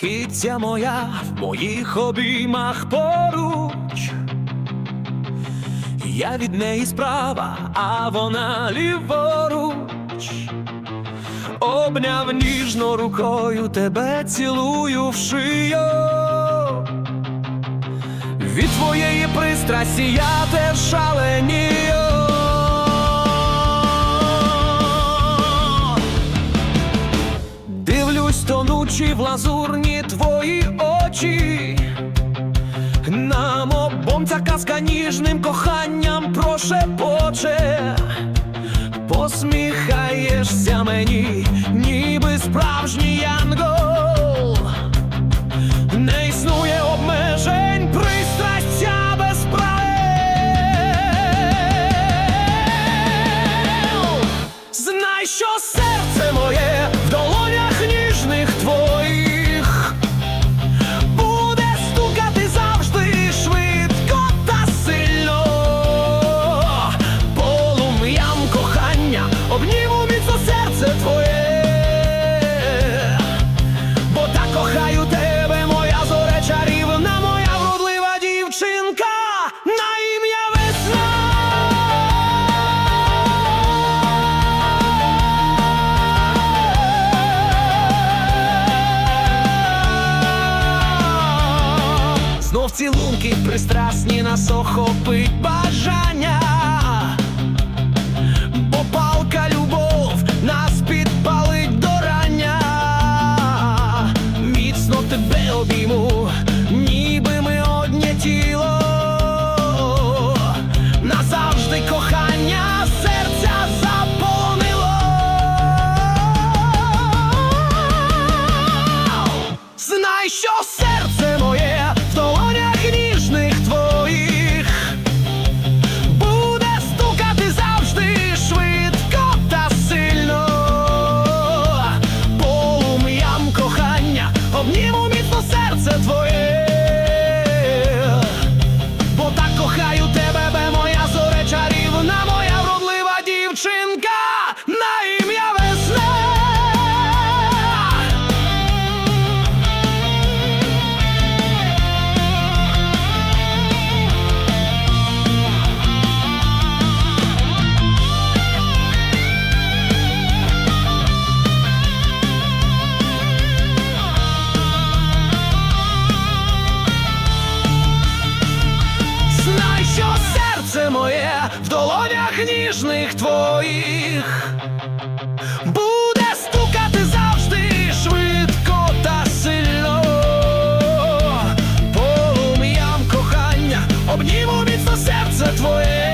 Киця моя в моїх обіймах поруч. Я від неї справа, а вона ліворуч. Обняв ніжно рукою, тебе цілую в шию. Від твоєї пристрасті я теж шаленію. Тонучі в лазурні твої очі. Нам обом ця казка ніжним коханням прошепоче. Посміхаєшся мені, ніби справжній янгол. Знов цілунки пристрасні нас охопить бажання. Бо палка любов нас підпалить до рання. Міцно тебе обійму, ніби ми одне тіло. В долонях ніжних твоїх буде стукати завжди швидко та сильно. Полум'ям кохання обніму міцно серце твоє.